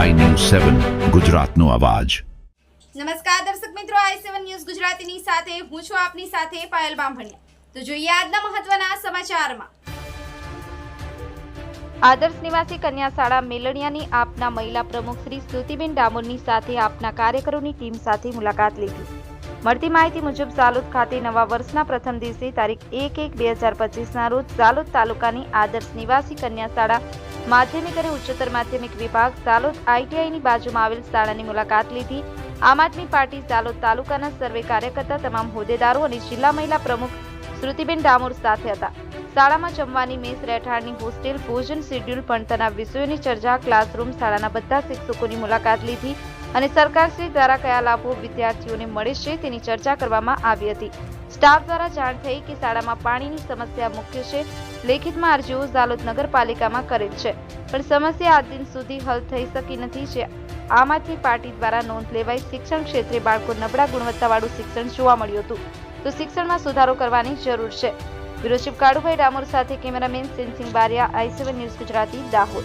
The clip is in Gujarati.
સેવન ગુજરાતનો અવાજ. નમસ્કાર દર્શક મિત્રો આઈ સેવન ન્યૂઝ ગુજરાતીની સાથે હું છું આપની સાથે પાયલ બામભણિયા. તો જોઈએ આજના મહત્વના સમાચારમાં. આદર્શ નિવાસી કન્યા શાળા મેલણિયાની આપના મહિલા પ્રમુખ શ્રી સ્તુતિબેન ડામોરની સાથે આપના કાર્યકરોની ટીમ સાથે મુલાકાત લીધી. મળતી માહિતી મુજબ ઝાલોદ ખાતે નવા વર્ષના પ્રથમ દિવસે તારીખ એક એક બે હજાર પચીસના રોજ ઝાલોદ તાલુકાની આદર્શ નિવાસી કન્યા શાળા માધ્યમિક અને ઉચ્ચતર માધ્યમિક વિભાગ સાલોદ આઈટીઆઈની બાજુમાં આવેલ શાળાની મુલાકાત લીધી. આમ આદમી પાર્ટી સાલોદ તાલુકાના સર્વે કાર્યકર્તા તમામ હોદ્દેદારો અને જિલ્લા મહિલા પ્રમુખ શ્રુતિબેન ડામોર સાથે હતા. શાળામાં જમવાની મેસ રહેઠાણની હોસ્ટેલ, ભોજન શેડ્યુલ, ભણતરના વિષયોની ચર્ચા, ક્લાસરૂમ, શાળાના બધા શિક્ષકોની મુલાકાત લીધી અને સરકારશ્રી દ્વારા કયા લાભો વિદ્યાર્થીઓને મળે છે તેની ચર્ચા કરવામાં આવી હતી. સ્ટાફ દ્વારા જાણ થઈ કે શાળામાં પાણીની સમસ્યા મુખ્ય છે. લેખિતમાં અરજીઓ ઝાલોદ નગરપાલિકામાં કરેલ છે. પણ સમસ્યા આજ દિન સુધી હલ થઈ શકી નથી જે આમ આદમી પાર્ટી દ્વારા નોંધ લેવાઈ શિક્ષણ ક્ષેત્રે બાળકો નબળા ગુણવત્તાવાળું શિક્ષણ જોવા મળ્યું હતું. તો શિક્ષણમાં સુધારો કરવાની જરૂર છે. બ્યુરો ચીફ કાળુભાઈ ડામોર સાથે cameraman Sensing Baria, I news Gujarati, Dahod.